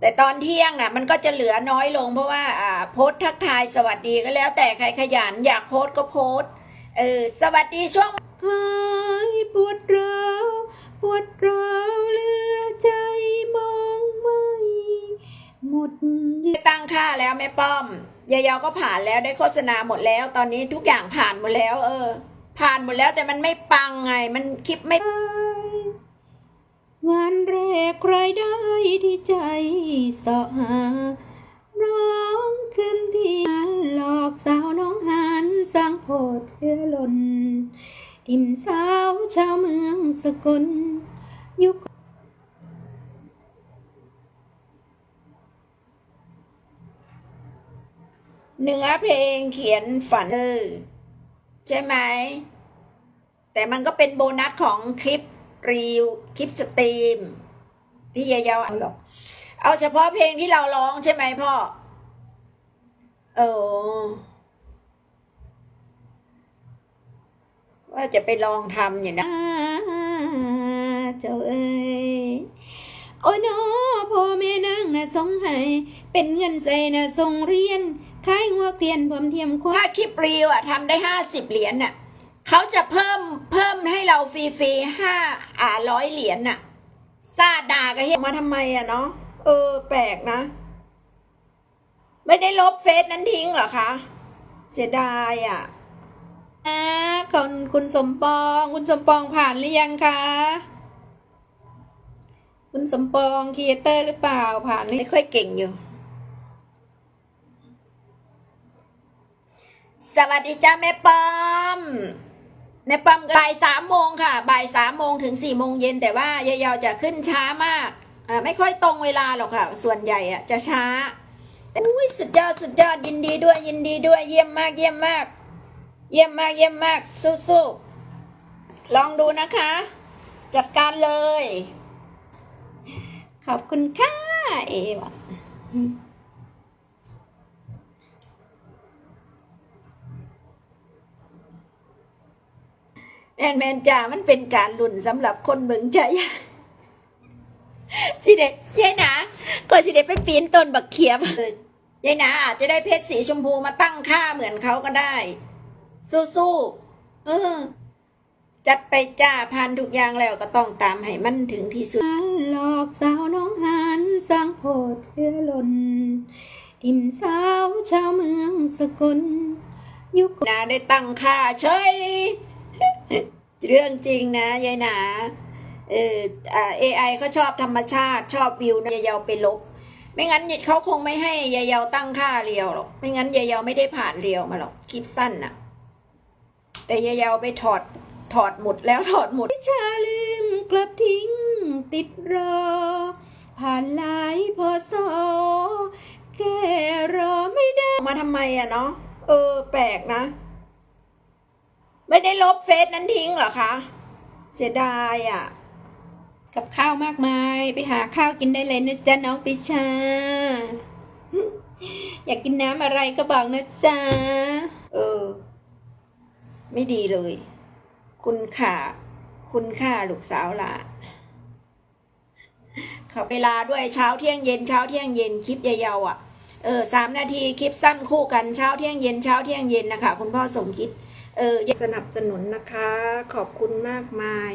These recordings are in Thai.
แต่ตอนเที่ยงน่ะมันก็จะเหลือน้อยลงเพราะว่าอ่าโพสต์ทักทายสวัสดีก็แล้ว แต่ใครขยันอยากโพสต์ก็โพสต์เออสวัสดีช่วงหายปวดร้าวปวดร้าวเหลือใจมองไม่หมดตั้งค่าแล้วแม่ป้อมยายาวก็ผ่านแล้วได้โฆษณาหมดแล้ว ตอนนี้ทุกอย่างผ่านหมดแล้ว เออ ผ่านหมดแล้วแต่มันไม่ปังไง มันคลิปไม่ งานแรกใครได้ที่ใจเสาะหา ร้องขึ้นที่หลอกสาวน้องหันสร้างโพดเพื่อหล่นทิมสาวชาวเมืองสกลยุคเนื้อเพลงเขียนฝันเออใช่ไหม แต่มันก็เป็นโบนัสของคลิป รีวคลิปสตรีม ที่ยายาวเอาหรอกเอาเฉพาะเพลงที่เราร้องใช่ไหมพ่อเออว่าจะไปลองทำอยู่นะเจ้าเอ้ยโอ้ยน้อพ่อแม่นางนะส่งให้เป็นเงินใส่นะส่งเรียนขายหัวเพียนผมเทียมควาถ้าคลิปรีวอะทำได้ห้าสิบเหรียญน่ะ เขาจะเพิ่มเพิ่มให้เราฟรีๆห้าอ่าร้อยเหรียญน่ะซาด่ากันเฮียมาทำไมอะเนาะเออ แปลกนะ ไม่ได้ลบเฟซนั้นทิ้งเหรอคะ เสียดายอะอ่าคุณคุณสมปอง คุณสมปองผ่านหรือยังคะคุณสมปองครีเอเตอร์หรือเปล่าผ่านไม่ค่อยเก่งอยู่ สวัสดีจ้าแม่ป้อม แม่ป้อมบ่ายสามโมงค่ะ บ่ายสามโมงถึงสี่โมงเย็นแต่ว่ายายาจะขึ้นช้ามากอ่าไม่ค่อยตรงเวลาหรอกค่ะ ส่วนใหญ่อะจะช้าอุ้ยสุดยอดสุดยอดยินดีด้วยยินดีด้วยเยี่ยมมากเยี่ยมมาก เยี่ยมมากเยี่ยมมากสู้ๆลองดูนะคะ จัดการเลย ขอบคุณค่ะเอว แมนแมนจ่ามันเป็นการลุ่นสำหรับคนเบิ่งใจสิเด็ดยายหนาก็สิเด็ดไปปีนต้นบักเขียบเออยายหนาอาจจะได้เพชรสีชมพูมาตั้งค่าเหมือนเขาก็ได้ สู้ๆเออจัดไปจ้าพันทุกอย่างแล้วก็ต้องตามให้มันถึงที่สุดหลอกสาวน้องหันสร้างโพดเพื่อล่นทิมสาวชาวเมืองสกลยุคนาได้ตั้งค่าเฉย เรื่องจริงนะยายหนาเอออ่า AI เขาชอบธรรมชาติชอบวิวนะยายเยาไปลบ ไม่งั้นเขาคงไม่ให้ยายเยาตั้งค่าเรียวหรอกไม่งั้นยายเยาไม่ได้ผ่านเรียวมาหรอกคลิปสั้นน่ะ แต่ยายเยาไปถอดถอดหมดแล้วถอดหมดวิชาลืมกลับทิ้งติดรอ ผ่านหลายพอสอแค่รอไม่ได้มาทำไมอะเนาะเออ แปลกนะ ไม่ได้ลบเฟซนั้นทิ้งเหรอคะ เสียดายอะกับข้าวมากมาย ไปหาข้าวกินได้เลยนะจ๊ะน้องปิชา อยากกินน้ำอะไรก็บอกนะจ๊ะ เออ ไม่ดีเลย คุณค่าคุณค่าลูกสาวล่ะเขาเวลาด้วยเช้าเที่ยงเย็นเช้าเที่ยงเย็นคลิปยาวๆอะ เออสามนาทีคลิปสั้นคู่กันเช้าเที่ยงเย็นเช้าเที่ยงเย็นนะคะคุณพ่อสมคิด เออสนับสนุนนะคะ ขอบคุณมากมาย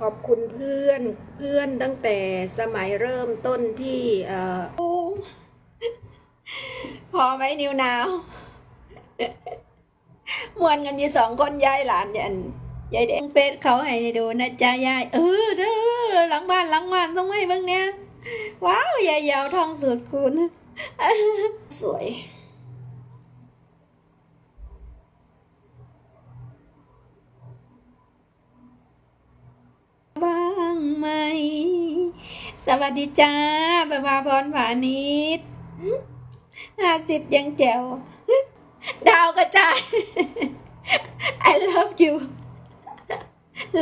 ขอบคุณเพื่อนเพื่อนตั้งแต่สมัยเริ่มต้นที่เอ่อพอไหมนิวนาวมวนกันอยู่สองคนยายหลานยันยายเด็กเฟซเขาให้ดูนะจ๊ะยายเออเด้อหลังบ้านหลังบ้านต้องไม่บ้างเนี่ยว้าวยายยาวทองสุดคุณสวย บ้างไหม สวัสดีจ้าประภาพรผานิดห้าสิบยังแจ๋ว ดาวกระจาย I love you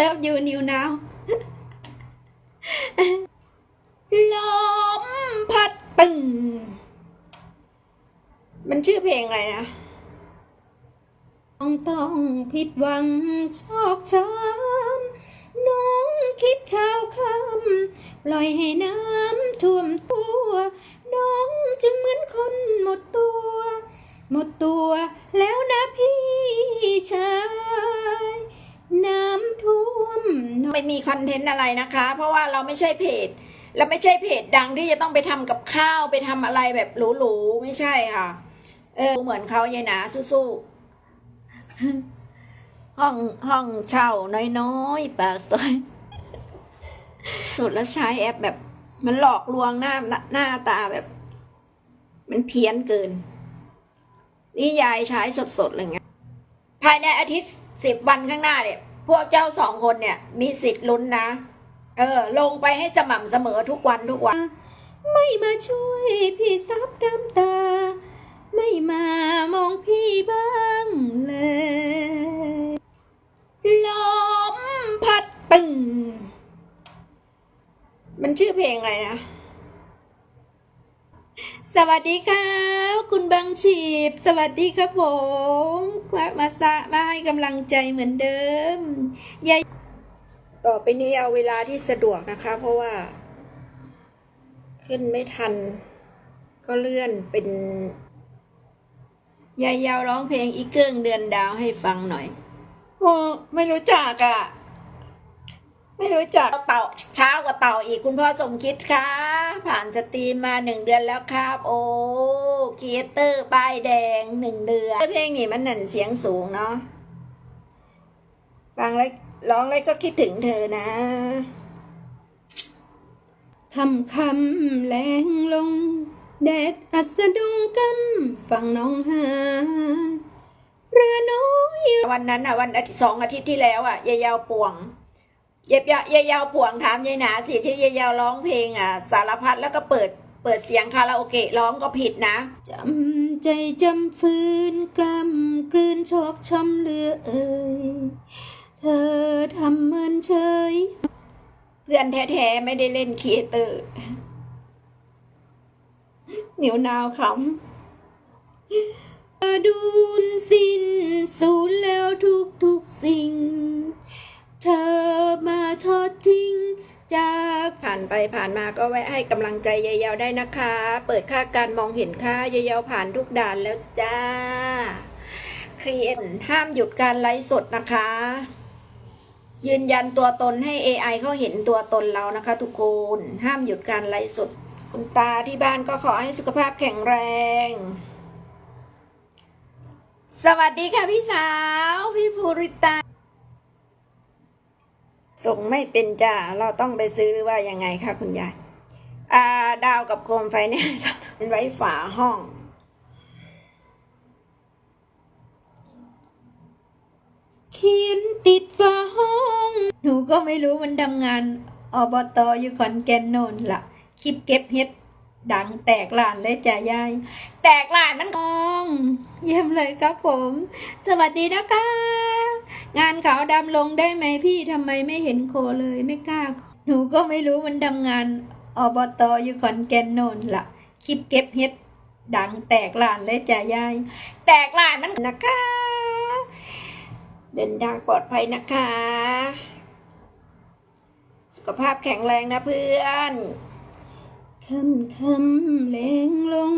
love you new now ลมพัดตึงมันชื่อเพลงอะไรนะต้องต้องผิดหวังชอกช้ำ น้องคิดเช้าคำปล่อยให้น้ำท่วมตัว น้องจึงเหมือนคนหมดตัว หมดตัวแล้วนะพี่ชายน้ำท่วม ไม่มีคอนเทนต์อะไรนะคะ เพราะว่าเราไม่ใช่เพจเราไม่ใช่เพจดังที่จะต้องไปทำกับข้าวไปทำอะไรแบบหรูๆไม่ใช่ค่ะ เออเหมือนเขาเยนะสู้ๆ ห้องห้องเช่าน้อยๆปากซอยสุดแล้วใช้แอปแบบ มันหลอกลวงหน้าหน้าตาแบบ มันเพี้ยนเกิน นี่ยายใช้สดๆเลยไงภายในอาทิตย์สิบวันข้างหน้าเนี่ย พวกเจ้าสองคนเนี่ย มีสิทธิ์ลุ้นนะ เออ ลงไปให้สม่ำเสมอทุกวันทุกวัน ไม่มาช่วยพี่ซับน้ำตา ไม่มามองพี่บ้างเลย พัดตึงมันชื่อเพลงอะไรนะ สวัสดีครับคุณบังชีบ สวัสดีครับผมมามาสะมาให้กำลังใจเหมือนเดิมยายต่อไปนี้เอาเวลาที่สะดวกนะคะ เพราะว่า ขึ้นไม่ทัน ก็เลื่อนเป็น ยายยาวร้องเพลงอีเกิ้งเดือนดาวให้ฟังหน่อย โอ้ไม่รู้จักอะ่ะ ไม่รู้จักเต่าเช้ากว่าเต่าอีกคุณพ่อสมคิดคะผ่านสตรีมมาหนึ่งเดือนแล้วครับ โอ้ครีเอเตอร์ป้ายแดงหนึ่งเดือนเพลงนี้มันหนั่นเสียงสูงเนาะฟังแล้วร้องแล้วก็คิดถึงเธอนะคำคำแรงลง แดดอัสดงกันฝั่งน้องหานเรือน้อยวันนั้นอะ วันอาทิตย์สองอาทิตย์ที่แล้วอะยายยาวป่วง เย็บยายยาวป่วงถามยายหนาสิที่ยายยาวร้องเพลงอะ สารพัดแล้วก็เปิดเปิดเสียงคาราโอเกะร้องก็ผิดนะจำใจจำฟืนกล้ำกลืนชอกช้ำเลือเอ่ยเธอทำเหมือนเฉย เพื่อนแท้ๆไม่ได้เล่นคีเตอร์เหนียวนาวขำดูนสิ้นสูญแล้วทุกทุกๆสิ่ง เธอมาทอดทิ้งจากผ่านไปผ่านมาก็แวะให้กำลังใจยายเยาได้นะคะ เปิดค่าการมองเห็นค่ายายเยาผ่านทุกด่านแล้วจ้าครีเอทห้ามหยุดการไลฟ์สดนะคะ ยืนยันตัวตนให้ AI เขาเห็นตัวตนเรานะคะ ทุกคนห้ามหยุดการไลฟ์สด คุณตาที่บ้านก็ขอให้สุขภาพแข็งแรง สวัสดีค่ะพี่สาว พี่ภูริตา ส่งไม่เป็นจ้าเราต้องไปซื้อหรือว่ายังไงคะคุณยายอ่า ดาวกับโคมไฟเนี่ยไว้ฝาห้อง เขียนติดฝาห้อง หนูก็ไม่รู้มันทำงานอบตอยู่ขอนแก่นโน่นละ่ะ คลิปเก็บเฮ็ดดังแตกลานเลยจ้ะยาย แตกลานมันกอง เยี่ยมเลยครับผม สวัสดีนะคะ งานขาวดำลงได้ไหมพี่ทำไมไม่เห็นโคเลยไม่กล้า หนูก็ไม่รู้มันทำงานอบตอยู่ขอนแก่นโน่นละ่ะคลิปเก็บเฮ็ดดังแตกลานเลยจ้ะยาย แตกลานมันนะคะ เดินทางปลอดภัยนะคะ สุขภาพแข็งแรงนะเพื่อนคำคำแรงลง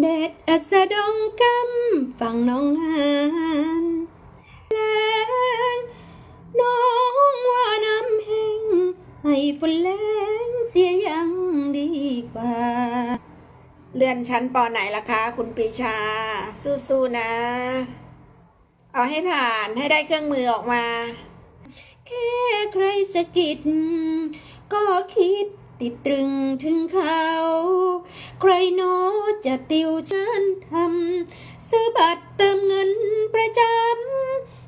แดดอัสดงกำฝั่งน้องหาน ให้ฝนแรงเสียยังดีกว่า เลื่อนชั้นปอไหนล่ะคะ คุณปีชา สู้ๆนะ เอาให้ผ่านให้ได้เครื่องมือออกมา แค่ใครสะกิด ก็คิดติดตรึงถึงเขา ใครโนจะติวฉันทำซื้อบัตรเติมเงินประจำ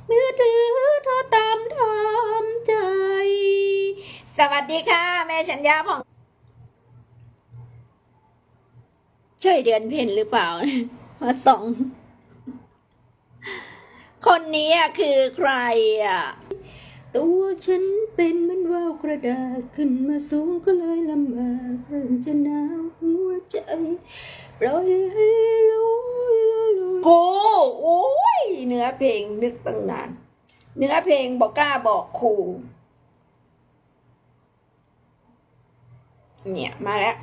วัสดีค่ะ แม่ชัญญาผ่องใช่เดือนเพ็ญหรือเปล่ามาส่อง คนนี้อะคือใครอะ ตัวฉันเป็นเหมันว่าวกระดาษขึ้นมาสูงก็เลยลำบากเริ่มจะหนาวหัวใจปล่อยให้ลอยละลอยโอ้โอ้ยเนื้อเพลงนึกตั้งนาน เนื้อเพลงบอกกล้าบอกครู เนี่ยมาแล้ว